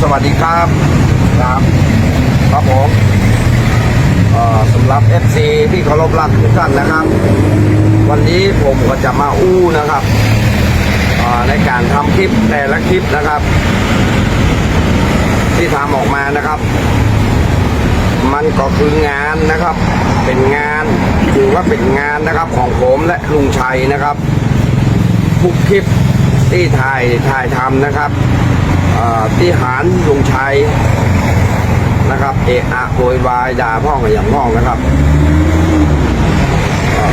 สวัสดีครับครับครับผมเอ่อสำหรับ FC ที่เคารพรักทุกท่านนะครับ วันนี้ผมก็จะมาอู้นะครับเอ่อในการทำคลิปแต่ละคลิปนะครับ ที่ทำออกมานะครับ มันก็คืองานนะครับ เป็นงานถือว่าเป็นงานนะครับของผมและลุงชัยนะครับทุกคลิปที่ถ่ายถ่ายทำนะครับ เอ่อที่หารลุงชัยนะครับ เอะอะโวยวายด่าพ่อกับอย่างพ่อนะครับ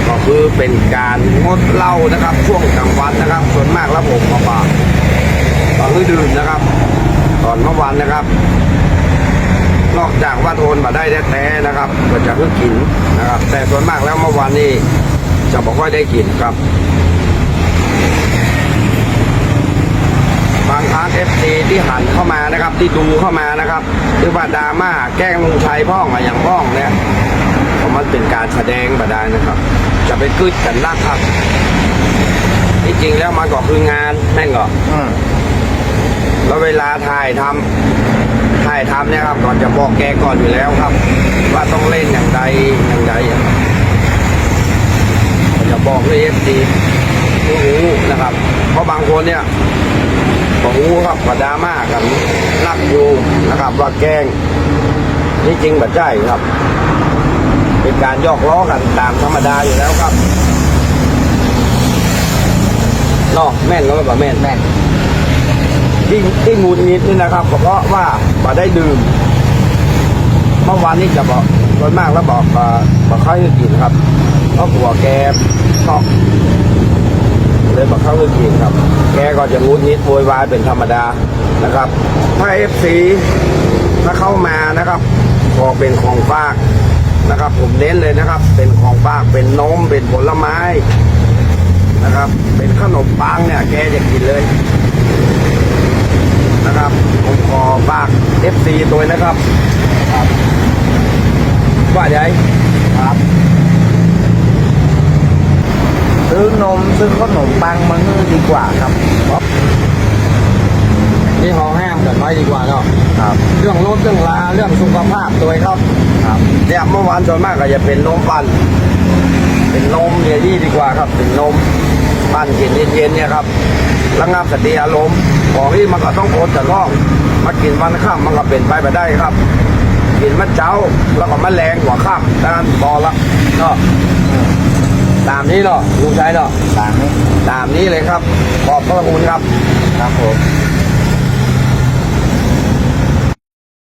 ก็คือเป็นการงดเหล้านะครับ ช่วงกลางวันนะครับ ส่วนมากแล้วผมมาบาตอนคือดื่มนะครับ ตอนเมื่อวานนะครับ นอกจากว่าโทนมาได้แท้ๆนะครับก็จะเพิ่งกินนะครับ แต่ส่วนมากแล้วเมื่อวานนี้จะบอกว่าได้กินครับ บางครั้งเอฟซี ที่หันเข้ามานะครับ ที่ดูเข้ามานะครับหรือว่าดราม่าแกล้งลุงชัยพ่องอะอย่างพ่องเนี่ยเพราะมันเป็นการแสดงบาดาลนะครับ จะไปกึดกันรักครับที่จริงแล้วมันก็คืองานแม่งก็อืมแล้วเวลาถ่ายทำถ่ายทำเนี่ยครับก่อนจะบอกแกก่อนอยู่แล้วครับ ว่าต้องเล่นอย่างใดอย่างใดอย่างก็จะบอกเลยเอฟซีรู้นะครับ เพราะบางคนเนี่ยบอก รู้ครับว่าดราม่ากันรักอยู่นะครับว่าแกล้งนี่จริงแบบใช่ครับ เป็นการยอกล้อกันตามธรรมดาอยู่แล้วครับเนาะแม่นก็แบบแม่นแม่นที่ที่งูงิดนี่นะครับก็เพราะว่าบ่ได้ดื่มเมื่อวานนี้จะบอกส่วนมากแล้วบอกว่าบอกเขาให้กินครับเพราะหัวแกชอบ เลยบอกเขาให้กินครับ แกก็จะงูงิดโวยวายเป็นธรรมดานะครับ ถ้าเอฟซีถ้าเข้ามานะครับก็เป็นของฝากนะครับ ผมเน้นเลยนะครับ เป็นของฝากเป็นนมเป็นผลไม้นะครับ เป็นขนมปังเนี่ย แกจะกินเลยนะครับ ผมขอฝาก FC ตัวนะครับ ครับว่าไงครับ ซื้อนมซื้อขนมปังมาให้ดีกว่าครับนี่หอห้ามกันไว้ดีกว่าเนาะครับ เรื่องรถเรื่องลาเรื่องสุขภาพตัวครับครับเนี่ยเมื่อวานส่วนมากก็จะเป็นนมปั่นเป็นนมเยลี่ดีกว่าครับ เป็นนมปั่นกินเย็นๆเนี่ยครับระงับสติอารมณ์ของที่มันก็ต้องอดแต่ร้องมากินวันข้ามมันก็เป็นไปไปได้ครับกินมันเจ้าแล้วก็มันแรงกว่าข้ามดังนั้นพอละเนาะ ตามนี้เนาะลุงชัยเนาะต่างนี้ตามนี้เลยครับ ขอบพระคุณครับ ครับผม